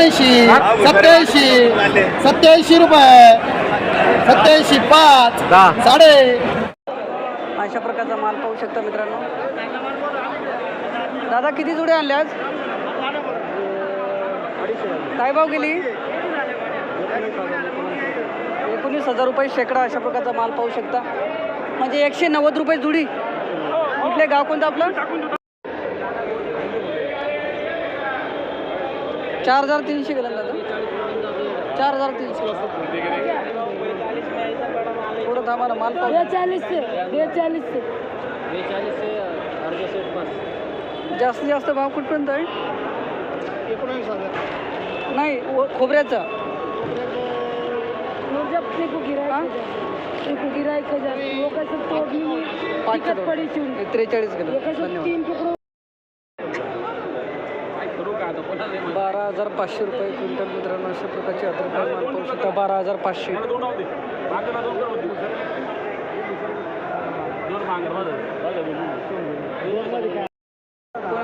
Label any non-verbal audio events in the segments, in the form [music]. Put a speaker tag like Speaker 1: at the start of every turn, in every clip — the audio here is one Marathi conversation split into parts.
Speaker 1: शहाऐंशी सत्याऐंशी सत्याऐंशी रुपये सत्याऐंशी पाच साडे.
Speaker 2: अशा प्रकारचा माल पाहू शकता मित्रांनो. दादा किती जुडे आणले आज? काय भाव गेली? एकोणीस हजार रुपये शेकडा अशा प्रकारचा माल पाहू शकता. म्हणजे एकशे नव्वद रुपये जुडी. कुठले गाव कोणतं आपलं? चार हजार तीनशे गेला दादा. चार हजार तीनशे. थोडं थांबा ना माल पाहू.
Speaker 3: बेचाळीस से बेचाळीस से
Speaker 2: जास्तीत जास्त भाव कुठपर्यंत आहे? नाही व- खोबऱ्याचा.
Speaker 3: जब देखो गिराय देखो गिराय का जा
Speaker 2: बारा हजार पाचशे रुपये क्विंटल मित्रांनो अशा प्रकारची अद्रक माल पाहू शकता. बारा हजार पाचशे.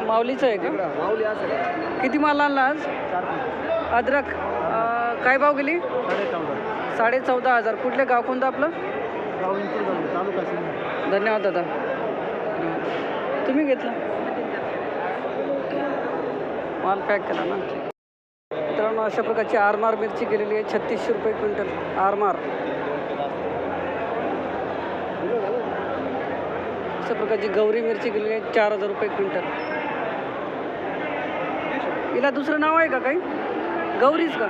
Speaker 2: माऊलीचं आहे का? किती माल आणला आज? अद्रक काय भाव गेली? साडे चौदा हजार. कुठले गाव कोणतं आपलं? धन्यवाद दादा. तुम्ही घेतला. माल पॅक केला ना मित्रांनो अशा प्रकारची आरमार मिरची गेलेली आहे छत्तीसशे रुपये क्विंटल. आरमार. अशा प्रकारची गौरी मिरची गेलेली आहे चार हजार रुपये क्विंटल. हिला दुसरं नाव आहे का काही? गौरीच का?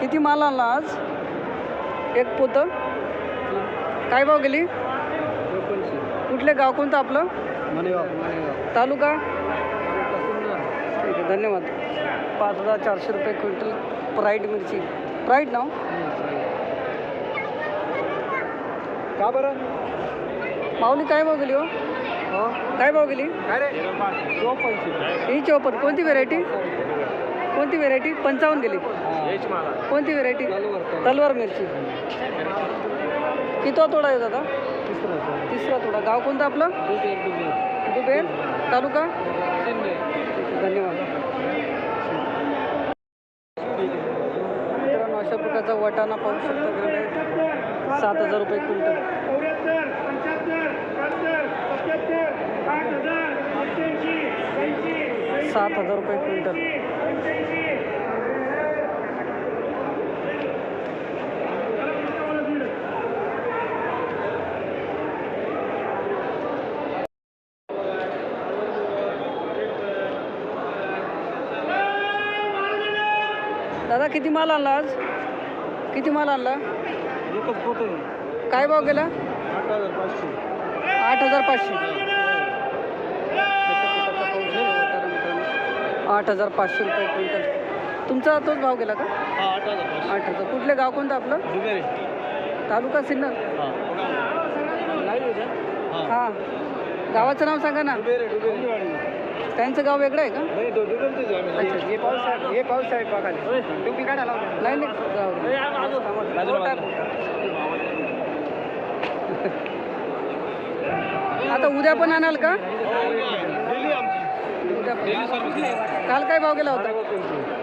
Speaker 2: किती माल आणला आज? एक पोतं? काय भाव गेली? कुठले गाव कोणतं आपलं? तालुका? ठीक आहे धन्यवाद. पाच हजार चारशे रुपये क्विंटल प्राईड मिरची. प्राईड नाव
Speaker 1: का बरं?
Speaker 2: माऊली काय भाव गेली हो? काय भाव गेली? ही चौपन्न. कोणती व्हेरायटी कोणती व्हेरायटी पंचावन्न गेली. कोणती व्हेरायटी तलवार मिरची. कितवा तोडा आहे दादा? तिसरा तोडा. गाव कोणतं आपलं? दुबेर. तालुका? धन्यवाद. मित्रांनो अशा प्रकारचा वाटाणा पाहू शकता ग्रेड सात हजार रुपये क्विंटल. सात हजार रुपये क्विंटल. किती माल आणला आज? किती माल आणला? काय भाव गेला? आठ हजार पाचशे. आठ हजार पाचशे. रुपये क्विंटल. तुमचा तोच भाव गेला का? आठ हजार कुठले गाव कोणतं आपलं? तालुका सिन्नर. हां. गावाचं नाव सांगा ना. त्यांचं गाव वेगळं आहे का? नाही. हो, टाक. [laughs] आता उद्या पण आणाल का? उद्या पण. काल काय भाव गेला होता?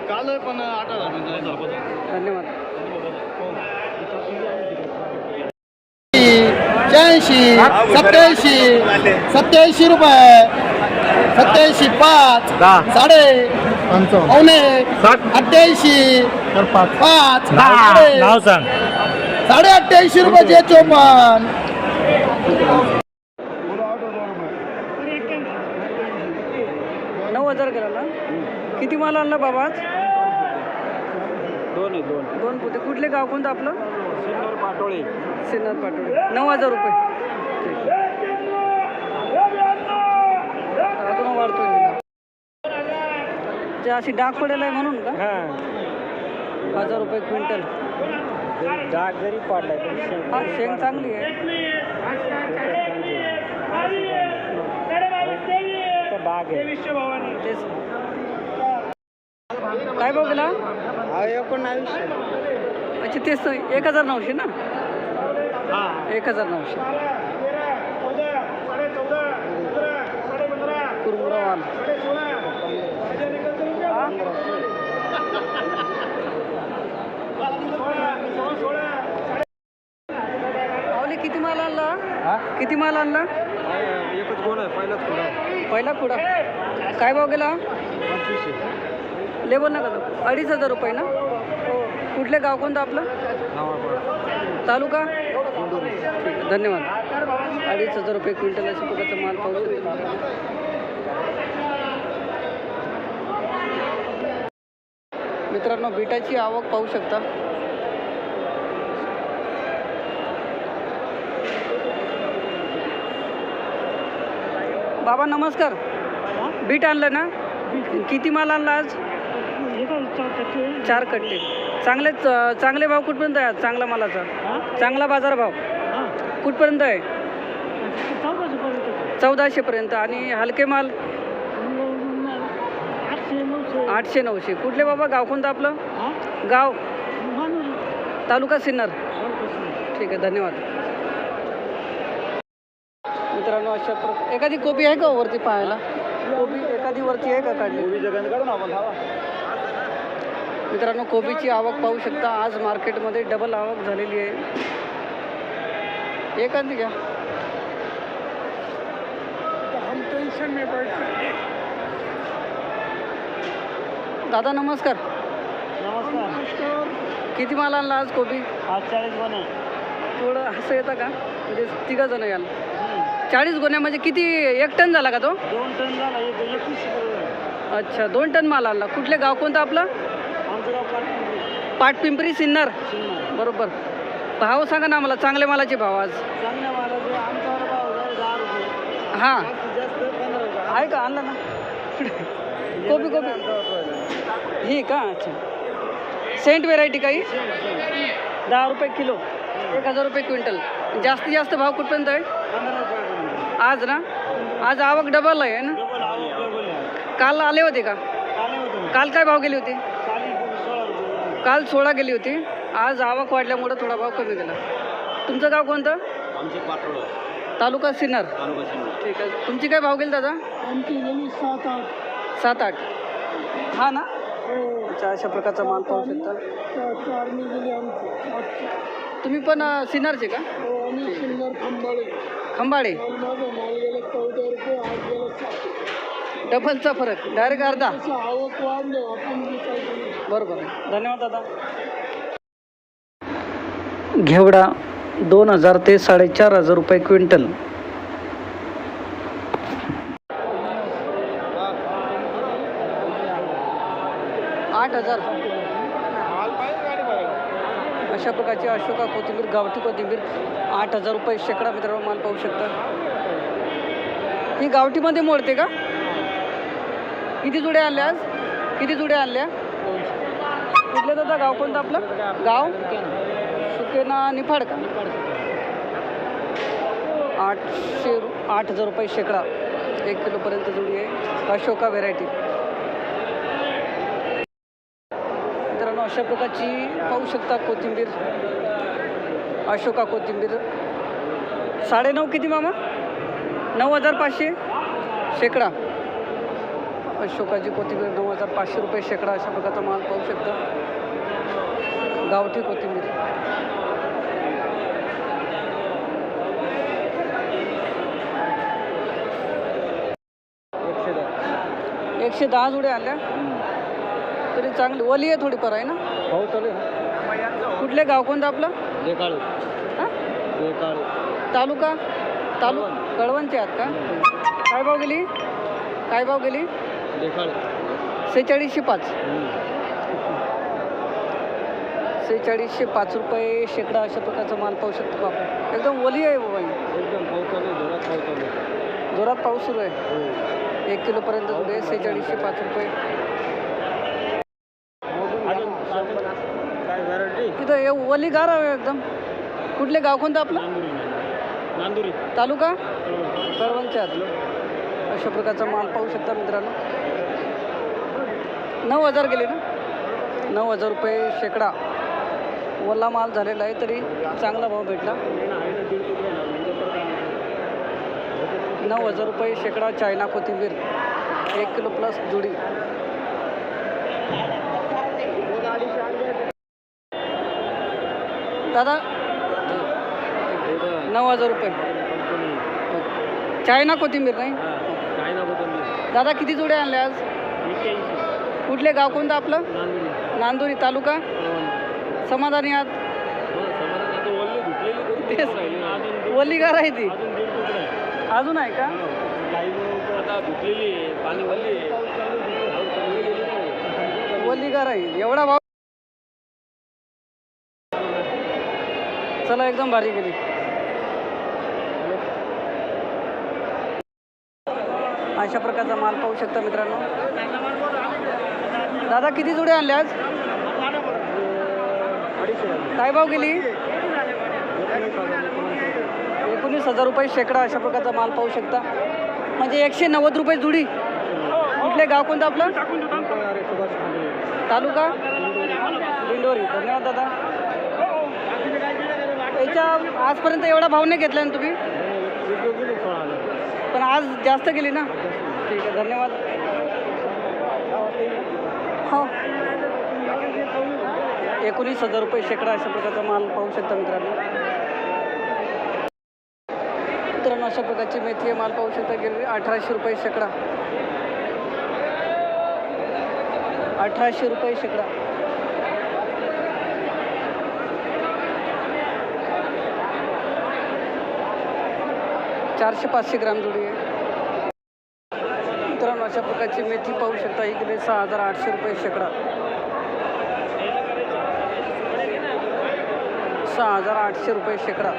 Speaker 1: काल पण आठ हजार
Speaker 2: धन्यवाद.
Speaker 1: शहाऐंशी सत्याऐंशी सत्याऐंशी रुपये. सत्याऐंशी पाच साडे पावणे अठ्ठ्याऐंशी. पाच. साडे
Speaker 4: सांग.
Speaker 1: साडे अठ्ठ्याऐंशी रुपयाचे चोपन्न.
Speaker 2: नऊ हजार गेला ना किती माल आणला बाबा आज?
Speaker 4: दोन दोन.
Speaker 2: दोन पोते. कुठले गाव कोणतं आपलं?
Speaker 4: सिन्नर पाटोळे.
Speaker 2: सिन्नर पाटोळे. नऊ हजार रुपये. म्हणजे अशी डाग पडेल आहे म्हणून का? हजार रुपये क्विंटल.
Speaker 4: डाग जरी पाडला शेंग-
Speaker 2: हा शेंग चांगली आहे.
Speaker 4: तो आहे.
Speaker 2: तेच. काय बघला गेला? अच्छा तेच तर, एक हजार नऊशे ना? एक हजार नऊशे. कुरमुरा वाला माल आणला? किती माल आणला?
Speaker 4: एकच गोण आहे पहिलाच
Speaker 2: पहिला कुडा. काय भाव गेला?
Speaker 4: पंचवीसशे.
Speaker 2: लेबल नका अडीच हजार रुपये ना? कुठले गाव कोणतं आपलं? तालुका? धन्यवाद. अडीच हजार रुपये क्विंटल अशा प्रकारचा माल पाहू शकतो. मित्रांनो बिटाची आवक पाहू शकता. बाबा नमस्कार. बीट आणलं ना? किती माल आणला आज? चार कट्टे. चांगले चांगले भाव कुठपर्यंत आहे आज चांगला मालाचा? चांगला बाजार भाव. कुठपर्यंत आहे? चौदाशे पर्यंत. आणि हलके माल? आठशे नऊशे. कुठले बाबा? गाव कोणतं आपलं? गाव? तालुका सिन्नर. ठीक आहे धन्यवाद. मित्रांनो अशा प्र एखादी कोबी आहे का वरती पाहायला? कोबी एखादी वरती आहे का काढली? मित्रांनो कोबीची आवक पाहू शकता. आज मार्केटमध्ये डबल आवक झालेली आहे. एखादी घ्या.
Speaker 1: हम टेंशन में बैठे
Speaker 2: दादा नमस्कार.
Speaker 4: नमस्कार.
Speaker 2: किती माल आणला आज कोबी?
Speaker 4: आज चाळीस आहे
Speaker 2: थोडं असं येतं का? म्हणजे तिघं जण याल. चाळीस गोण्या म्हणजे किती एक टन झाला का तो?
Speaker 4: दोन टन झाला एक
Speaker 2: अच्छा दोन टन माल आणला. कुठले गाव कोणतं आपलं?
Speaker 4: आमचं गाव पाटण
Speaker 2: पाटपिंपरी सिन्नर. बरोबर. भाव सांगा ना मला चांगले मालाचे भाव आज.
Speaker 4: चांगल्या मालाचे आमच्यावर भाव जाईल दहा रुपये.
Speaker 2: हां.
Speaker 4: जास्तीत जास्त पंधरा रुपये.
Speaker 2: आहे का? आणला ना. कोबी कोबी. ही का? अच्छा. सेंट व्हेरायटी काही? दहा रुपये किलो. एक हजार रुपये क्विंटल. जास्तीत जास्त भाव कुठपर्यंत आहे?
Speaker 4: पंधरा रुपये.
Speaker 2: आज ना? आज आवक डबल आहे ना?
Speaker 4: डबल आवक डबल आहे
Speaker 2: काल आले होते का?
Speaker 4: होते
Speaker 2: काल काय भाव गेले होते?
Speaker 4: सोळा रुपये
Speaker 2: काल सोळा गेली होती. आज आवक वाढल्यामुळं थोडा भाव कमी गेला तुमचं गाव कोणतं?
Speaker 4: आमचे
Speaker 2: तालुका सिन्नर.
Speaker 4: तालुका
Speaker 2: ठीक आहे. तुमची काय भाव गेली दादा?
Speaker 1: आमची गेली सात आठ.
Speaker 2: सात आठ. हा ना? अच्छा अशा प्रकारचा माल पाहू शकता.
Speaker 1: गेली आमची.
Speaker 2: तुम्ही पण अं, सिन्नरचे का?
Speaker 1: हो आम्ही सिन्नर खंबाळे.
Speaker 2: खंबाळे.
Speaker 1: माझं माल गेलं चौदा रुपये आज गेलं सात
Speaker 2: डबलचा फरक डायरेक्ट अर्धा.
Speaker 1: असं आवक वाढले आपण बी काय करू?
Speaker 2: बरोबर आहे. धन्यवाद दादा. घेवडा दोन हजार ते साडेचार हजार रुपये क्विंटल आठ हजार अशा अशोका कोथिंबीर गावठी कोथिंबीर आठ हजार रुपये शेकडा मित्रांनो माल पाहू शकता. ही गावठीमध्ये मोडते का? किती जुड्या आणल्या आज? किती जुड्या आणल्या? कुठलं दादा? गाव कोणतं आपलं? गाव? सुकेना निफाड का? आठशे रु आठ हजार रुपये शेकडा. एक किलोपर्यंत जुडी आहे. अशोका व्हेरायटी मित्रांनो अशा प्रकारची पाहू शकता कोथिंबीर. अशोका कोथिंबीर. साडेनऊ किती मामा? नऊ हजार पाचशे शेकडा. अशोकाची कोथिंबीर नऊ हजार पाचशे रुपये शेकडा अशा प्रकारचा माल पाहू शकता. गावठी कोथिंबीर.
Speaker 4: एकशे दहा.
Speaker 2: एकशे दहा जुड्या आल्या तरी चांगली. ओली आहे थोडीफार आहे ना?
Speaker 4: भाऊ चालू आहे
Speaker 2: कुठले गाव कोणतं आपलं? हां? तालुका? तालु कळवणचे आहात का? काय भाव गेली? काय भाव गेली? सेहेचाळीसशे पाच. सेहेचाळीसशे पाच रुपये शेकडा अशा प्रकारचा माल पाहू शकतो आपण. एकदम ओली आहे बाबा ही.
Speaker 4: एकदम भाऊ चालू आहे जोरात भाऊ चालू आहे.
Speaker 2: जोरात पाऊस सुरू आहे.
Speaker 4: हो.
Speaker 2: एक किलोपर्यंत जुडे सेहेचाळीसशे पाच रुपये
Speaker 4: अजून काय व्हरायटी
Speaker 2: तिथं हे ओली गार आहे एकदम. कुठले गाव कोणतं आपलं?
Speaker 4: नांदुरी
Speaker 2: तालुका? कळवणच्या आत अशा प्रकारचा माल पाहू शकता मित्रांनो. नऊ हजार गेले ना? नऊ हजार रुपये शेकडा. ओला माल झालेला आहे तरी चांगला भाव भेटला. नऊ हजार रुपये शेकडा चायना कोथिंबीर. एक किलो प्लस जुडी. दादा? नऊ हजार रुपये. चायना कोथिंबीर नाही? दादा किती जोडे आणल्या आज? कुठले गाव कोणतं आपलं? नांदुरी तालुका? समाधानी आहात? तेच. वल्ली गार आहे ती. अजून आहे का? वल्ली गार आहे. एवढा भाव एकदम भारी गेली अशा प्रकारचा माल पाहू शकता मित्रांनो. दादा किती जुडे आणले आज? काय भाव गेली? एकोणीस हजार रुपये शेकडा अशा प्रकारचा माल पाहू शकता. म्हणजे एकशे नव्वद रुपये जुडी. कुठले गाव कोणतं आपलं? तालुका? दिंडोरी. धन्यवाद दादा. कालच्या आजपर्यंत एवढा भाव नाही घेतला ना तुम्ही? पण आज जास्त गेली ना? ठीक आहे धन्यवाद. हो. एकोणीस हजार रुपये शेकडा अशा प्रकारचा माल पाहू शकता मित्रांनो. मित्रांनो अशा प्रकारची मेथी आहे माल पाहू शकता गेली अठराशे रुपये शेकडा. अठराशे रुपये शेकडा. चारशे पाचशे ग्राम जोडी आहे. मित्रांनो अशा प्रकारची मेथी पाहू शकता. इकडे सहा हजार आठशे रुपये शेकडा. सहा हजार आठशे रुपये शेकडा.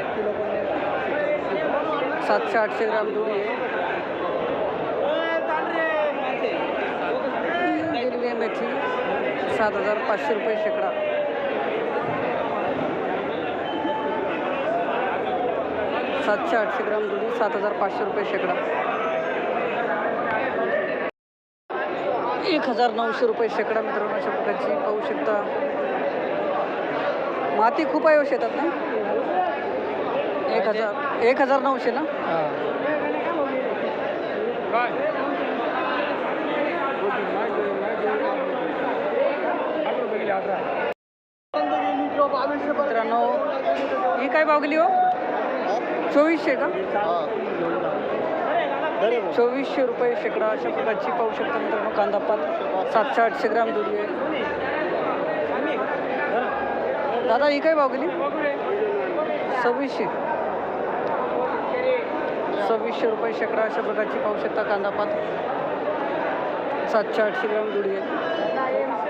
Speaker 2: सातशे आठशे ग्राम जोडी आहे. आहे मेथी. सात हजार पाचशे रुपये शेकडा. सातशे आठशे ग्राम जोडी सात हजार पाचशे रुपये शेकडा. एक हजार नऊशे रुपये शेकडा मित्रांनो अशा प्रकारची पाहू शकता. माती खूप आहे हो शेतात ना? एक हजार एक हजार नऊशे ना? मित्रांनो ही काय भाव गेली हो? चोवीसशे का? चोवीसशे रुपये शेकडा अशा प्रकारची पाहू शकता मित्रांनो कांदा पात. सातशे आठशे ग्राम दुरी आहे. दादा ही काय भाव गेली? सव्वीसशे. सव्वीसशे रुपये शेकडा अशा प्रकारची पाहू शकता कांदा पात. सातशे आठशे ग्राम दुडी आहे.